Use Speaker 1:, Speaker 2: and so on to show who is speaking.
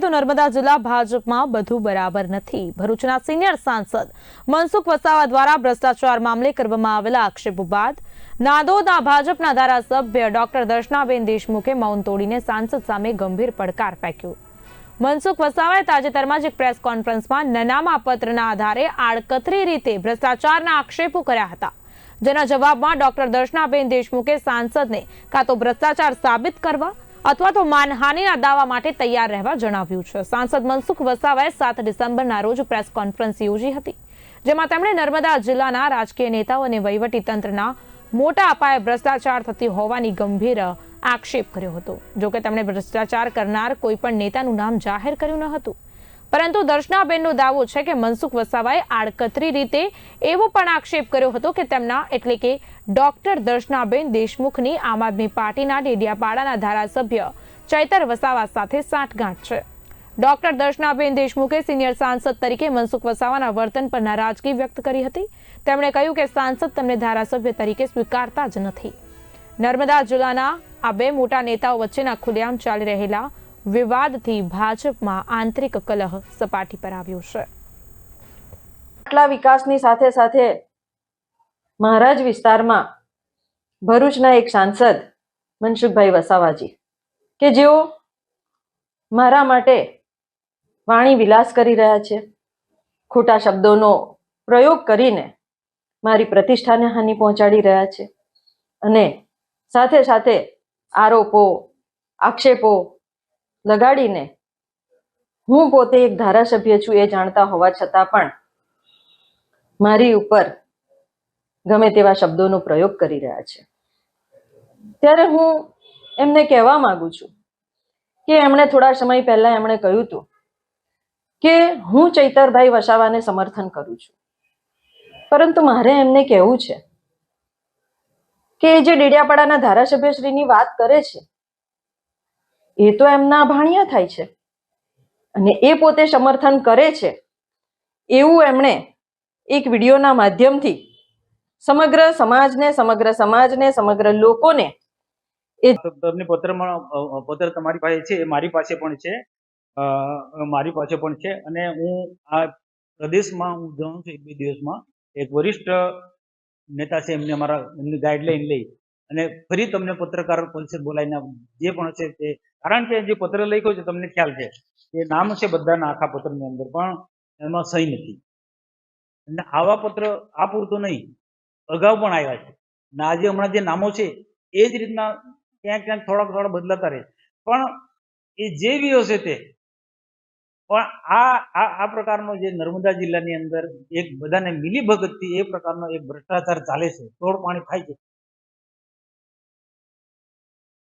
Speaker 1: તો નર્મદા જિલ્લા ભાજપમાં બધું બરાબર નથી. ભરૂચના સિનિયર સાંસદ મનસુખ વસાવા દ્વારા ભ્રષ્ટાચાર મામલે કરવામાં આવેલા આક્ષેપો બાદ નાદોદના ભાજપના ધારાસભ્ય ડોક્ટર દર્શનાબેન દેશમુખે મૌન તોડીને સાંસદ સામે ગંભીર પડકાર ફેંક્યો. મનસુખ વસાવાએ તાજેતરમાં જ એક પ્રેસ કોન્ફરન્સમાં નનામા પત્રના આધારે આડકતરી રીતે ભ્રષ્ટાચારના આક્ષેપો કર્યા હતા. જેના જવાબમાં ડોક્ટર દર્શનાબેન દેશમુખે સાંસદને કાં તો ભ્રષ્ટાચાર સાબિત કરવા અથવા તો માનહાનિના દાવા માટે તૈયાર રહેવા જણાવ્યું છે. સાંસદ મનસુખ વસાવાએ સાત ડિસેમ્બરના રોજ પ્રેસ કોન્ફરન્સ યોજી હતી, જેમાં તેમણે નર્મદા જિલ્લાના રાજકીય નેતાઓ અને વહીવટી તંત્રના મોટા અપાયે ભ્રષ્ટાચાર થતી હોવાની ગંભીર આક્ષેપ કર્યો હતો. જોકે તેમણે ભ્રષ્ટાચાર કરનાર કોઈ પણ નેતાનું નામ જાહેર કર્યું ન હતું. પરંતુ દર્શનાબેનનો દાવો છે કે મનસુખ વસાવાએ આડકતરી રીતે એવો પણ આક્ષેપ કર્યો હતો કે તેમના, એટલે કે ડોક્ટર દર્શનાબેન દેશમુખની આમ આદમી પાર્ટીના ડેડિયાપાડાના ધારાસભ્ય ચૈતર વસાવા સાથે સાંઠગાંઠ છે. ડોક્ટર દર્શનાબેન દેશમુખે સિનિયર સાંસદ તરીકે મનસુખ વસાવાના વર્તન પર નારાજગી વ્યક્ત કરી હતી. તેમણે કહ્યું કે સાંસદ તેમને ધારાસભ્ય તરીકે સ્વીકારતા જ નથી. નર્મદા જિલ્લાના આ બે મોટા નેતાઓ વચ્ચેના ખુલ્લેઆમ ચાલી રહેલા વિવાદથી ભાજપમાં આંતરિક કલહ સપાટી પર આવ્યો છે.
Speaker 2: આટલા વિકાસની સાથે સાથે મહારાજ વિસ્તારમાં ભરૂચના એક સાંસદ મનસુખભાઈ વસાવાજી કે જેઓ મારા માટે વાણી વિલાસ કરી રહ્યા છે, ખોટા શબ્દોનો પ્રયોગ કરીને મારી પ્રતિષ્ઠાને હાનિ પહોંચાડી રહ્યા છે અને સાથે સાથે આરોપો, આક્ષેપો લગાડીને હું પોતે એક ધારાસભ્ય છું એ જાણતા હોવા છતાં પણ મારી ઉપર ગમે તેવા શબ્દોનો પ્રયોગ કરી રહ્યા છે. ત્યારે હું એમને કહેવા માંગુ છું કે એમણે થોડા સમય પહેલા એમણે કહ્યું હતું કે હું ચૈતરભાઈ વસાવાને સમર્થન કરું છું. પરંતુ મારે એમને કહેવું છે કે જે ડેડિયાપાડાના ધારાસભ્યશ્રીની વાત કરે છે એ તો એમના ભાણિયા થાય છે. અને એ પોતે સમર્થન કરે છે. એવું એમણે એક વિડીયોના માધ્યમથી સમગ્ર સમાજને સમગ્ર સમાજને, સમગ્ર લોકોને
Speaker 3: તમને પત્રમાં પત્ર તમારી પાસે છે, એ મારી પાસે પણ છે. મારી પાસે પણ છે. અને હું આ પ્રદેશમાં, હું જાઉં છું એક બે દિવસમાં, એક વરિષ્ઠ નેતા છે, એમને અમારા, એમની ગાઈડલાઈન લઈ. અને ફરી તમને પત્રકાર પરિષદ બોલાવીને જે પણ છે તે કારણ કે જે પત્ર લખ્યો છે, તમને ખ્યાલ છે, એ નામ છે બધાના આખા પત્રની અંદર, પણ એમાં સહી નથી. અને આવા પત્ર આ પૂરતો નહીં. અગાઉ પણ આવ્યા છે. અને આજે હમણાં જે નામો છે, એ જ રીતના ક્યાંક ક્યાંક થોડાક થોડા બદલાતા રહે. પણ એ જે બી હશે તે, પણ આ આ આ પ્રકારનો જે નર્મદા જિલ્લાની અંદર એક બધાને મિલીભગતથી એ પ્રકારનો એક ભ્રષ્ટાચાર ચાલે છે તોડ પાણી થાય છે.